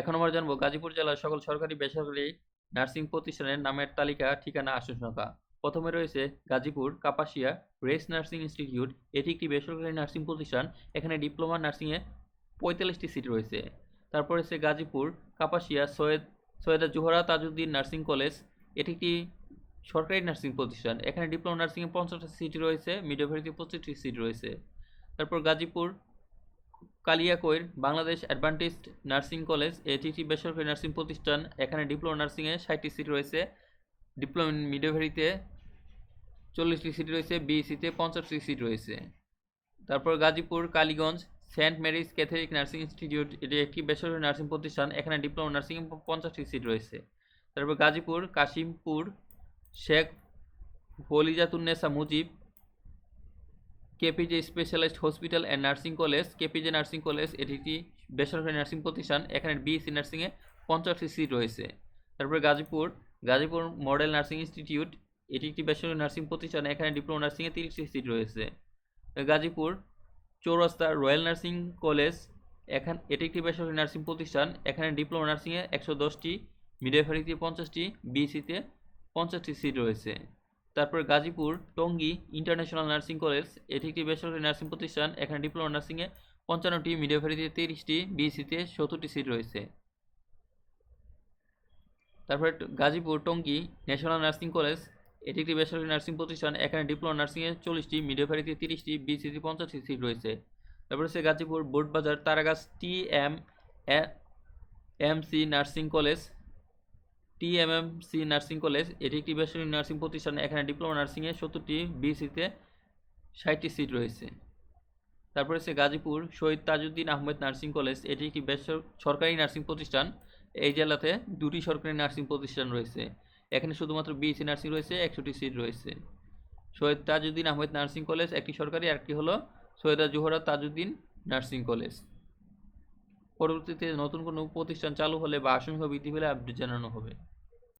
এখন আমরা জানব গাজীপুর জেলার সকল সরকারি বেসরকারি নার্সিং প্রতিষ্ঠানের নামের তালিকা, ঠিকানা আসন সংখ্যা প্রথমে রয়েছে Gazipur Kapasia race nursing institute. এটি একটি বেসরকারি নার্সিং প্রতিষ্ঠান। এখানে ডিপ্লোমা নার্সিংয়ে পঁয়তাল্লিশটি সিট রয়েছে। তারপর রয়েছে গাজীপুর কাপাসিয়া সৈয়দ, সৈয়দা জোহরা তাজউদ্দিন নার্সিং কলেজ। এটি একটি সরকারি নার্সিং প্রতিষ্ঠান। এখানে ডিপ্লোমা নার্সিংয়ে পঞ্চাশটা সিট রয়েছে মিডওয়াইফারিতে পঁচিশটি সিট রয়েছে। তারপর Gazipur Kaliakair, Bangladesh advantaged nursing college এটি একটি বেসরকারি নার্সিং প্রতিষ্ঠান। এখানে ডিপ্লোমা নার্সিংয়ে ষাটটি সিট রয়েছে। ডিপ্লোমা মিডওয়াইফারিতে চল্লিশটি সিট রয়েছে, বিএসসিতে পঞ্চাশটি সিট রয়েছে। তারপর Gazipur, Kaliganj, saint Mary's catholic nursing institute, এটি একটি বেসরকারি নার্সিং প্রতিষ্ঠান। এখানে ডিপ্লোমা নার্সিং পঞ্চাশটি সিট রয়েছে। তারপর Gazipur, Kashimpur, Sheikh Fazilatunnesa Mujib KPJ specialised hospital and nursing college KPJ nursing college এটি একটি বেসরকারি নার্সিং প্রতিষ্ঠান, এখানে বিএসসি নার্সিংয়ে পঞ্চাশটি সিট রয়েছে। তারপরে Gazipur Gazipur model nursing institute এটি একটি বেসরকারি নার্সিং প্রতিষ্ঠান, এখানে ডিপ্লোমা নার্সিংয়ে তিরিশটি সিট রয়েছে। Gazipur, Chowrasta royal nursing college এখান, এটি একটি বেসরকারি নার্সিং প্রতিষ্ঠান, এখানে ডিপ্লোমা নার্সিংয়ে একশো দশটি মিডওয়াইফারিতে পঞ্চাশটি বিসিতে পঞ্চাশটি সিট রয়েছে। তারপর Gazipur, Tongi international nursing college, এটি একটি বেসরকারি নার্সিং প্রতিষ্ঠান, এখানে ডিপ্লোমা নার্সিংয়ে পঞ্চান্নটি মিডওয়াইফারিতে তিরিশটি বিসিতে সত্তরটি সিট রয়েছে। তারপরে Gazipur, Tongi national nursing college, এটি একটি বেসরকারি নার্সিং প্রতিষ্ঠান, এখানে ডিপ্লোমা নার্সিংয়ে চল্লিশটি মিডওয়াইফারিতে তিরিশটি বিসিতে পঞ্চাশটি সিট রয়েছে। তারপরে হচ্ছে Gazipur Boardbazar Taragachh, T M M C nursing college TMMC nursing college এটি একটি বেসরকারি নার্সিং প্রতিষ্ঠান এখানে ডিপ্লোমা নার্সিংয়ে সত্তরটি বিসিতে ষাটটি সিট রয়েছে। তারপর হচ্ছে গাজীপুর, শহীদ তাজউদ্দিন আহমেদ নার্সিং কলেজ, এটি একটি সরকারি নার্সিং প্রতিষ্ঠান। এই জেলাতে দুটি সরকারি নার্সিং প্রতিষ্ঠান রয়েছে। এখানে শুধুমাত্র বিএসসি নার্সিং রয়েছে, একশোটি সিট রয়েছে। সৈয়দ তাজউদ্দিন আহমেদ নার্সিং কলেজ, একটি সরকারি, আরেকটি হলো সৈয়দা জোহরা তাজউদ্দিন নার্সিং কলেজ। পরবর্তীতে নতুন কোনো প্রতিষ্ঠান চালু হলে বা আসন বৃদ্ধি পেলে আপডেট জানানো হবে।